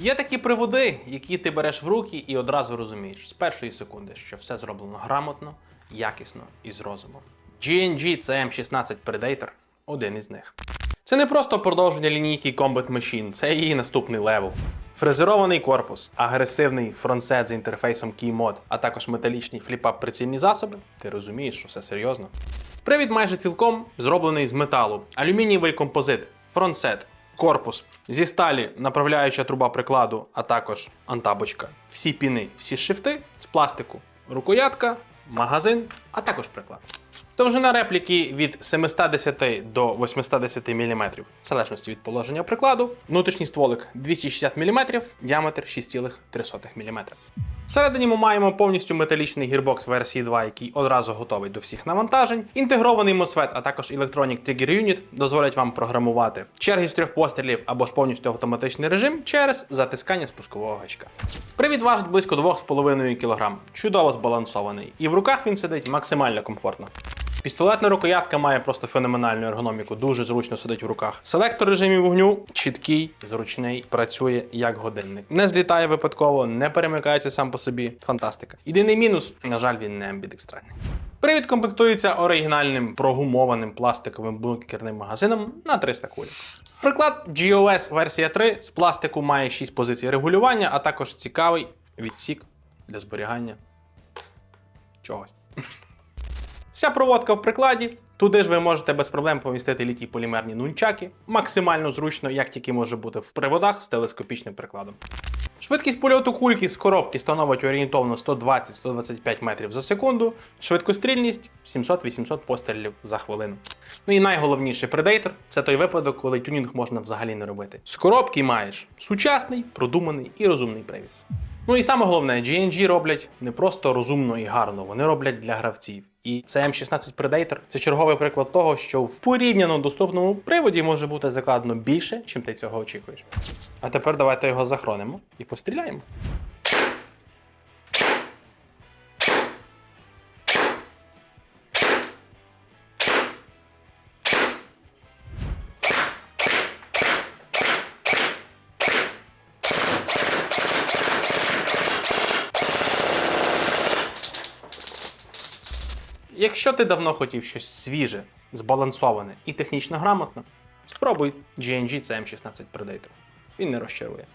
Є такі приводи, які ти береш в руки і одразу розумієш з першої секунди, що все зроблено грамотно, якісно і з розумом. GNG CM16 Predator один із них. Це не просто продовження лінійки Combat Machine, це її наступний левел. Фрезерований корпус, агресивний фронтсет з інтерфейсом KeyMod, а також металічні фліпап прицільні засоби. Ти розумієш, що все серйозно. Привід майже цілком зроблений з металу, алюмінієвий композит, фронтсет, корпус зі сталі, направляюча труба прикладу, а також антабочка. Всі піни, всі шифти з пластику, рукоятка, магазин, а також приклад. Довжина репліки від 710 до 810 мм, в залежності від положення прикладу. Внутрішній стволик 260 мм, діаметр 6,3 мм. Всередині ми маємо повністю металічний гірбокс версії 2, який одразу готовий до всіх навантажень. Інтегрований MOSFET, а також Electronic Trigger Unit дозволять вам програмувати черги з трьох пострілів або ж повністю автоматичний режим через затискання спускового гачка. Привід важить близько 2,5 кг, чудово збалансований, і в руках він сидить максимально комфортно. Пістолетна рукоятка має просто феноменальну ергономіку, дуже зручно сидить в руках. Селектор режимів вогню чіткий, зручний, працює як годинник. Не злітає випадково, не перемикається сам по собі. Фантастика. Єдиний мінус, на жаль, він не амбідекстральний. Привід комплектується оригінальним прогумованим пластиковим бункерним магазином на 300 куль. Приклад GOS версія 3 з пластику має 6 позицій регулювання, а також цікавий відсік для зберігання чогось. Вся проводка в прикладі. Туди ж ви можете без проблем помістити літій полімерні нунчаки. Максимально зручно, як тільки може бути в приводах з телескопічним прикладом. Швидкість польоту кульки з коробки становить орієнтовно 120-125 метрів за секунду, швидкострільність 700-800 пострілів за хвилину. Ну і найголовніше Predator – це той випадок, коли тюнінг можна взагалі не робити. З коробки маєш сучасний, продуманий і розумний привід. Ну і саме головне, GNG роблять не просто розумно і гарно, вони роблять для гравців. І це М16 Predator це черговий приклад того, що в порівняно доступному приводі може бути закладено більше, чим ти цього очікуєш. А тепер давайте його захоронимо і постріляємо. Якщо ти давно хотів щось свіже, збалансоване і технічно грамотне, спробуй GNG CM16 Predator. Він не розчарує.